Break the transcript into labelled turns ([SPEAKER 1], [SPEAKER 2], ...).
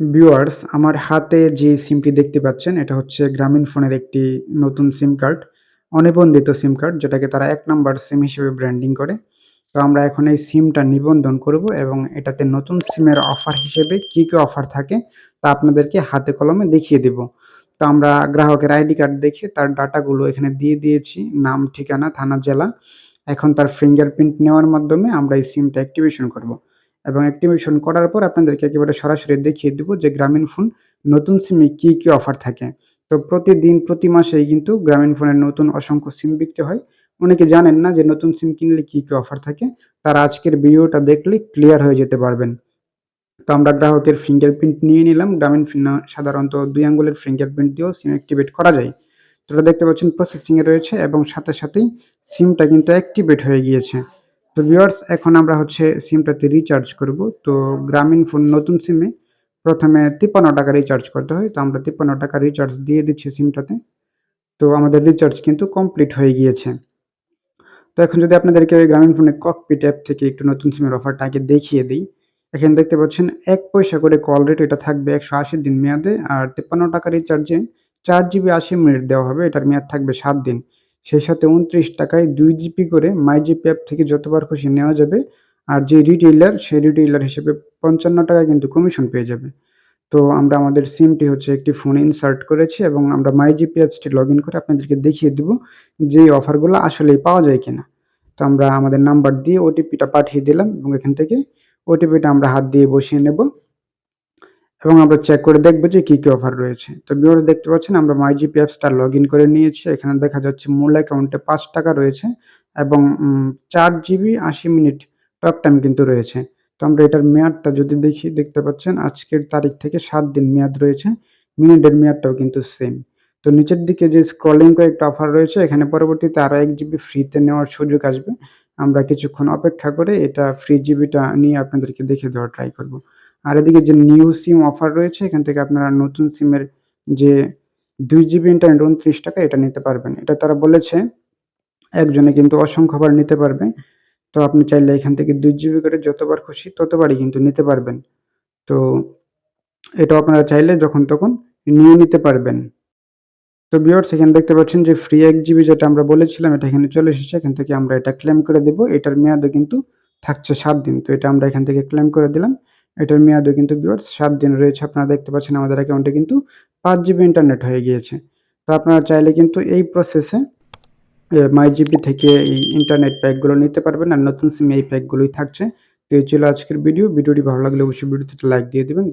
[SPEAKER 1] Viewers আমার হাতে যে সিমটি দেখতে পাচ্ছেন, এটা হচ্ছে গ্রামীণ ফোনের একটি নতুন সিম কার্ড অনিবন্ধিত সিম কার্ড যেটাকে তারা এক নাম্বার সিম হিসেবে ব্র্যান্ডিং করে। তো আমরা এখন এই সিমটা নিবন্ধন করব এবং এটাতে নতুন সিমের অফার হিসেবে কি কি অফার থাকে, তা আপনাদেরকে হাতে কলমে দেখিয়ে দেব। তো আমরা গ্রাহকের আইডি কার্ড দেখে তার ডাটাগুলো এখানে দিয়ে দিয়েছি, নাম, ঠিকানা, থানা, জেলা। এখন তার ফিঙ্গারপ্রিন্ট নেওয়ার মাধ্যমে আমরা এই সিমটা অ্যাক্টিভেশন করব। এবং অ্যাক্টিভেশন করার পর আপনাদেরকে একেবারে সরাসরি দেখিয়ে দেবো যে গ্রামীণ ফোন নতুন সিমে কী কী অফার থাকে। তো প্রতিদিন, প্রতি মাসেই কিন্তু গ্রামীণ ফোনের নতুন অসংখ্য সিম বিক্রি হয়। অনেকে জানেন না যে নতুন সিম কিনলে কী কী অফার থাকে। তারা আজকের ভিডিওটা দেখলে ক্লিয়ার হয়ে যেতে পারবেন। তো আমরা গ্রাহকের ফিঙ্গারপ্রিন্ট নিয়ে নিলাম। গ্রামীণ সাধারণত দুই আঙ্গুলের ফিঙ্গারপ্রিন্ট দিয়েও সিম অ্যাক্টিভেট করা যায়। তো দেখতে পাচ্ছেন প্রসেসিংয়ে রয়েছে এবং সাথে সাথেই সিমটা কিন্তু অ্যাক্টিভেট হয়ে গিয়েছে। তো ভিউয়ার্স এখন আমরা হচ্ছে সিমটাতে রিচার্জ করব। তো গ্রামীণ ফোন নতুন সিমে প্রথমে তিপ্পান্ন টাকা রিচার্জ করতে হয়। তো আমরা তিপ্পান্ন টাকা রিচার্জ দিয়ে দিচ্ছি সিমটাতে। তো আমাদের রিচার্জ কিন্তু কমপ্লিট হয়ে গিয়েছে। তো এখন যদি আপনাদেরকে ওই গ্রামীণ ফোনের ককপিট অ্যাপ থেকে একটু নতুন সিমের অফারটা আগে দেখিয়ে দিই। এখানে দেখতে পাচ্ছেন, এক পয়সা করে কল রেট এটা থাকবে একশো আশি দিন মেয়াদে। আর তিপ্পান্ন টাকা রিচার্জে চার জিবি আশি মিনিট দেওয়া হবে। এটার মেয়াদ থাকবে সাত দিন। সেই সাথে উনত্রিশ টাকায় দুই জিপি করে মাই জিপি অ্যাপ থেকে যতবার খুশি নেওয়া যাবে। আর যে রিটেইলার সেই রিটেইলার হিসেবে পঞ্চান্ন টাকা কিন্তু কমিশন পেয়ে যাবে। তো আমরা আমাদের সিমটি হচ্ছে একটি ফোনে ইনসার্ট করেছি এবং আমরা মাই জিপি অ্যাপসটি লগ ইন করে আপনাদেরকে দেখিয়ে দেব যে অফারগুলো আসলেই পাওয়া যায় কিনা। তো আমরা আমাদের নাম্বার দিয়ে ওটিপিটা পাঠিয়ে দিলাম এবং এখান থেকে ওটিপিটা আমরা হাত দিয়ে বসিয়ে নেব। এবং আমরা চেক করে দেখব যে কী কী অফার রয়েছে। তো ভিউয়ার্স দেখতে পাচ্ছেন, আমরা মাই জিপি অ্যাপসটা লগ ইন করে নিয়েছি। এখানে দেখা যাচ্ছে মূল অ্যাকাউন্টে পাঁচ টাকা রয়েছে এবং চার জিবি আশি মিনিট টক টাইম কিন্তু রয়েছে। তো আমরা এটার মেয়াদটা যদি দেখি, দেখতে পাচ্ছেন, আজকের তারিখ থেকে সাত দিন মেয়াদ রয়েছে, মিনিটের মেয়াদটাও কিন্তু সেম তো নিচের দিকে যে স্ক্রলিং কয়েকটা অফার রয়েছে, এখানে পরবর্তীতে আরও এক জিবি ফ্রিতে নেওয়ার সুযোগ আসবে। আমরা কিছুক্ষণ অপেক্ষা করে এটা ফ্রি জিবিটা নিয়ে আপনাদেরকে দেখে দেওয়ার ট্রাই করব। আর এদিকে যে নিউ সিম অফার রয়েছে, এখান থেকে আপনারা নতুন সিমের যে দুই জিবি ইন্টারনেট উনত্রিশ টাকা, এটা নিতে পারবেন। এটা তারা বলেছে, একজনে কিন্তু অসংখ্যবার নিতে পারবে। তো আপনি চাইলে এখান থেকে দুই জিবি করে যতবার খুশি, ততবারই কিন্তু নিতে পারবেন। তো এটা আপনারা চাইলে যখন তখন নিয়ে নিতে পারবেন। তো ভিউয়ার্স এখানে দেখতে পাচ্ছেন যে ফ্রি এক জিবি যেটা আমরা বলেছিলাম, এটা এখানে চলে এসেছে। এখান থেকে আমরা এটা ক্লেম করে দেব। এটার মেয়াদও কিন্তু থাকছে সাত দিন। তো এটা আমরা এখান থেকে ক্লেম করে দিলাম। এটার মেয়াদও কিন্তু বিয়ার্স সাত দিন রয়েছে। আপনারা দেখতে পাচ্ছেন আমাদের অ্যাকাউন্টে কিন্তু পাঁচ জিবি ইন্টারনেট হয়ে গিয়েছে। তো আপনারা চাইলে কিন্তু এই প্রসেসে মাই জিবি থেকে এই ইন্টারনেট প্যাকগুলো নিতে পারবেন আর নতুন সিম এই প্যাকগুলোই থাকছে। তো এই ছিল আজকের ভিডিও ভিডিওটি ভালো লাগলে অবশ্যই ভিডিওতে লাইক দিয়ে দেবেন।